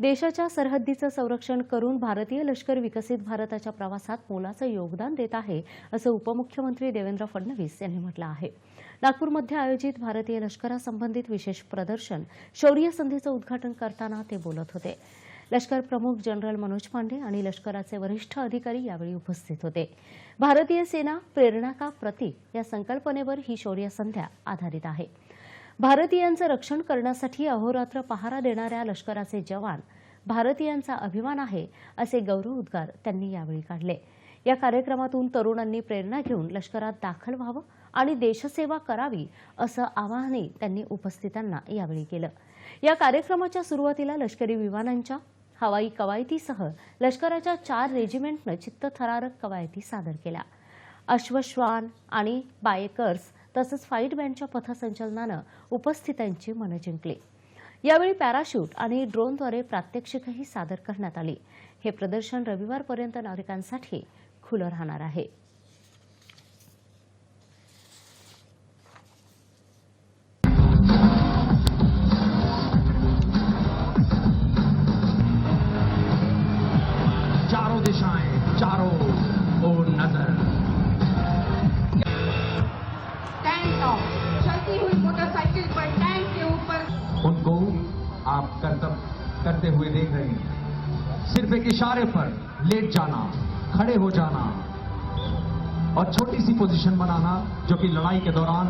देशाच्या सरहद्दीचं संरक्षण करून भारतीय लष्कर विकसित भारताच्या प्रवासात मोलाचं योगदान देत आहे असं उपमुख्यमंत्री देवेंद्र फडणवीस यांनी म्हटलं आहे. नागपूरमध्ये आयोजित भारतीय लष्करासंबंधित विशेष प्रदर्शन शौर्य संधीचं उद्घाटन करताना ते बोलत होते. लष्कर प्रमुख जनरल मनोज पांडे आणि लष्कराचे वरिष्ठ अधिकारी यावेळी उपस्थित होते. भारतीय सेना प्रेरणा का प्रतीक या संकल्पनेवर ही शौर्य संध्या आधारित आहे. भारतीयांचं रक्षण करण्यासाठी अहोरात्र पहारा देणाऱ्या लष्कराचे जवान भारतीयांचा अभिमान आहे असे गौरव उद्गार त्यांनी यावेळी काढले. या कार्यक्रमातून तरुणांनी प्रेरणा घेऊन लष्करात दाखल व्हावं आणि देशसेवा करावी असं आवाहनही त्यांनी उपस्थितांना यावेळी केलं. या कार्यक्रमाच्या सुरुवातीला लष्करी विमानांच्या हवाई कवायतीसह लष्कराच्या चार रेजिमेंटनं चित्तथरारक कवायती सादर केल्या. अश्वश्वान आणि बायकर्स तसंच फाईट बँडच्या पथसंचलनानं उपस्थितांची मनं जिंकली. यावेळी पॅराशूट आणि ड्रोनद्वारे प्रात्यक्षिकही सादर करण्यात आली. हे प्रदर्शन रविवारपर्यंत नागरिकांसाठी खुलं राहणार आहे. चारों दिशाएं चारों आप कर्तव्य करते हुए देख रहे हैं। सिर्फ़ एक इशारे पर लेट जाना, खड़े हो जाना और छोटी सी पोजीशन बनाना जो कि लड़ाई के दौरान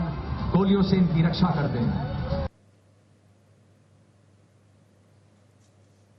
गोलियों से इनकी रक्षा करते हैं